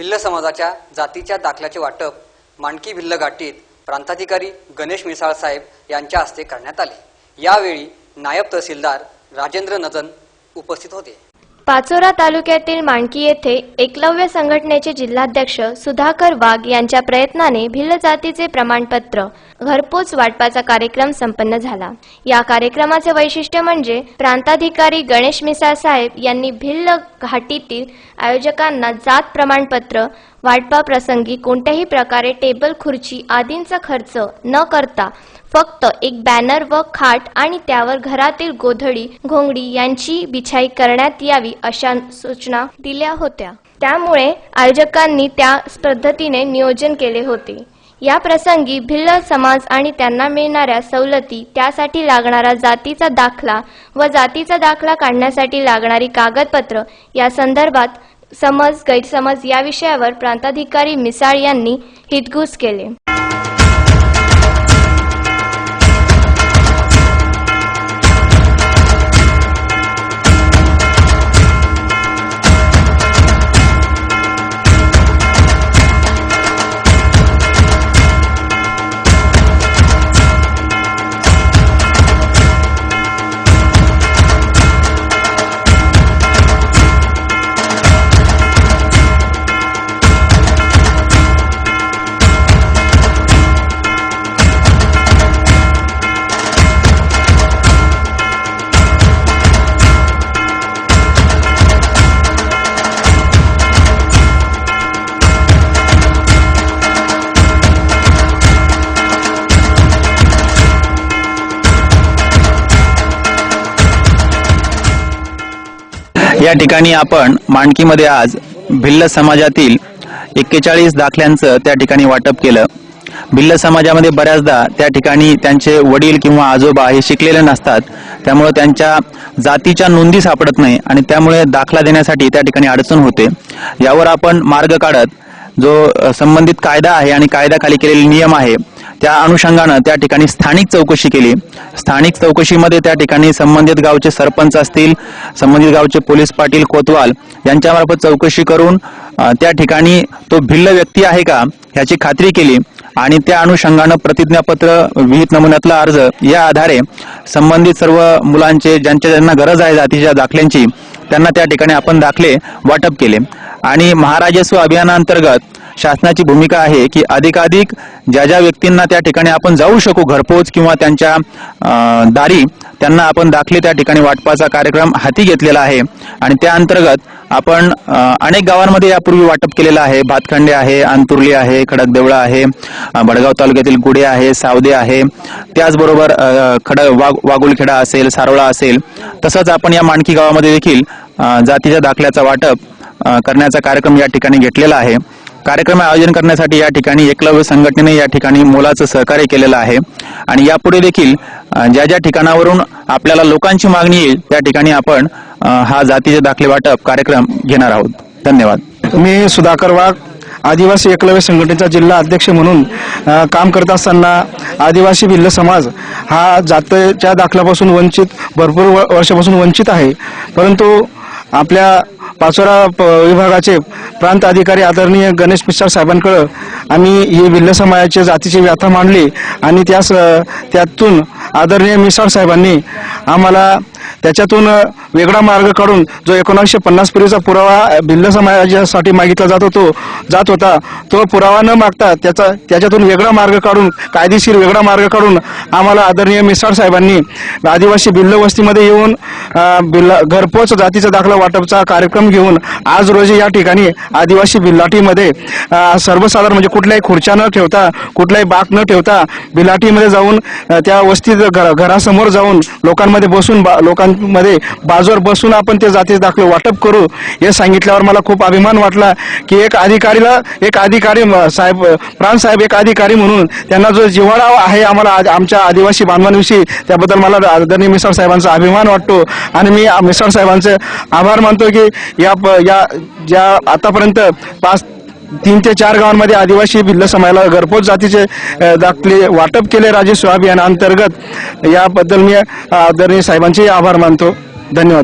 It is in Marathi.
भिल्ल समाजाच्या जातीच्या दाखल्याचे वाटप मांडकी भिल्ल घाटीत प्रांताधिकारी गणेश मिसाळ साहेब यांच्या हस्ते करण्यात आले. यावेळी नायब तहसीलदार राजेंद्र नजन उपस्थित होते. पाचोरा तालुक्यातील माणकी येथे एकलव्य संघटनेचे जिल्हाध्यक्ष सुधाकर वाघ यांच्या प्रयत्नाने भिल्ल जातीचे प्रमाणपत्र घरपोच वाटपाचा कार्यक्रम संपन्न झाला. या कार्यक्रमाचे वैशिष्ट्य म्हणजे प्रांताधिकारी गणेश मिसाळ साहेब यांनी भिल्ल घाटीतील आयोजकांना जात प्रमाणपत्र वाटपा प्रसंगी कोणत्याही प्रकारे टेबल खुर्ची आदींचा खर्च न करता फक्त एक बॅनर व खाट आणि त्यावर घरातील गोधडी घोंगडी यांची बिछाई करण्यात यावी अशा सूचना दिल्या होत्या. त्यामुळे आयोजकांनी त्या पद्धतीने नियोजन केले होते. या प्रसंगी भिल्ल समाज आणि त्यांना मिळणाऱ्या सवलती त्यासाठी लागणारा जातीचा दाखला व जातीचा दाखला काढण्यासाठी लागणारी कागदपत्र या संदर्भात समज गैरसमज या विषयावर प्रांताधिकारी मिसाळ यांनी हितगुज केले. या ठिकाणी आपण मांडकीमध्ये आज भिल्ल समाजातील एक्केचाळीस दाखल्यांचं त्या ठिकाणी वाटप केलं. भिल्ल समाजामध्ये बऱ्याचदा त्या ठिकाणी त्यांचे वडील किंवा आजोबा हे शिकलेले नसतात. त्यामुळे त्यांच्या जातीच्या नोंदी सापडत नाही आणि त्यामुळे दाखला देण्यासाठी त्या ठिकाणी अडचण होते. यावर आपण मार्ग काढत जो संबंधित कायदा आहे आणि कायद्याखाली केलेले नियम आहे त्या अनुषंगानं त्या ठिकाणी स्थानिक चौकशी केली. स्थानिक चौकशीमध्ये त्या ठिकाणी संबंधित गावचे सरपंच असतील संबंधित गावचे पोलीस पाटील कोतवाल यांच्यामार्फत चौकशी करून त्या ठिकाणी तो भिल्ल व्यक्ती आहे का ह्याची खात्री केली आणि त्या अनुषंगानं प्रतिज्ञापत्र विहित नमुन्यातला अर्ज या आधारे संबंधित सर्व मुलांचे ज्यांच्या ज्यांना गरज आहे जातीच्या दाखल्यांची त्यांना त्या ठिकाणी आपण दाखले वाटप केले. आणि महाराजस्व अभियानांतर्गत शासनाची भूमिका आहे की अधिकाधिक ज्या ज्या व्यक्तींना त्या ठिकाणी आपण जाऊ शकू घरपोच किंवा त्यांच्या दारी त्यांना आपण दाखले त्या ठिकाणी वाटपाचा कार्यक्रम हाती घेतलेला आहे. आणि त्या अंतर्गत आपण अनेक गावांमध्ये यापूर्वी वाटप केलेलं आहे. भातखंडे आहे अंतुर्ली आहे खडकदेवळा आहे बडगाव तालुक्यातील गुडे आहे सावदे आहे. त्याचबरोबर खडक खड वाघ असेल सारोळा असेल तसंच आपण या माणकी गावामध्ये देखील जातीच्या दाखल्याचा वाटप करण्याचा कार्यक्रम या ठिकाणी घेतलेला आहे. कार्यक्रम आयोजन करण्यासाठी या ठिकाणी एकलव्य संघटनेने या ठिकाणी मोलाचं सहकार्य केलेलं आहे. आणि यापुढे देखील ज्या ज्या ठिकाणावरून आपल्याला लोकांची मागणी येईल त्या ठिकाणी आपण हा जातीचे दाखले वाटप कार्यक्रम घेणार आहोत. धन्यवाद. मी सुधाकर वाघ आदिवासी एकलव्य संघटनेचा जिल्हा अध्यक्ष म्हणून काम करत असताना आदिवासी भिल्ल समाज हा जातीच्या दाखल्यापासून वंचित भरपूर व- वर्षापासून वंचित आहे. परंतु आपल्या पाचोरा प- विभागाचे प्रांत अधिकारी आदरणीय गणेश मिश्रा साहेबांकडं आम्ही ही भिल्ल समाजाच्या जातीची व्याथा मांडली आणि त्यास त्यातून आदरणीय मिसाळ साहेबांनी आम्हाला त्याच्यातून वेगळा मार्ग काढून जो एकोणीसशे पन्नास पूर्वीचा पुरावा भिल्ल समाजासाठी मागितला जात होतो जात होता तो पुरावा न मागता त्याचा त्याच्यातून वेगळा मार्ग काढून कायदेशीर वेगळा मार्ग काढून आम्हाला आदरणीय मिसाळ साहेबांनी आदिवासी भिल्ल वस्तीमध्ये येऊन अं, घरपोच जातीचा दाखला वाटपचा कार्यक्रम घेऊन आज रोजी या ठिकाणी आदिवासी भिल्लाटीमध्ये सर्वसाधारण म्हणजे कुठल्याही खुर्च्या न ठेवता कुठलाही बाक न ठेवता भिलाटीमध्ये जाऊन त्या वस्तीत घरा घरासमोर जाऊन लोकांमध्ये बसून बा- लोकांमध्ये बाजूवर बसून आपण ते जातीचे दाखले. वाटप करू. हे सांगितल्यावर मला खूप अभिमान वाटला की एक अधिकारीला एक अधिकारी साहेब प्राणसाहेब एक अधिकारी म्हणून त्यांना जो जिव्हाळा आहे आम्हाला आमच्या आदिवासी बांधवांविषयी त्याबद्दल मला आदरणीय मिसाळ साहेबांचा अभिमान वाटतो. आणि मी मिसाळ साहेबांचे आभार मानतो की या प- या ज्या आतापर्यंत पाच तीन ते चार गावांमध्ये आदिवासी भिल्ल समाजाला घरपोच जातीचे दाखले वाटप केले राजे अभियाना अंतर्गत. याबद्दल मी आदरणीय साहेबांचे आभार मानतो. धन्यवाद.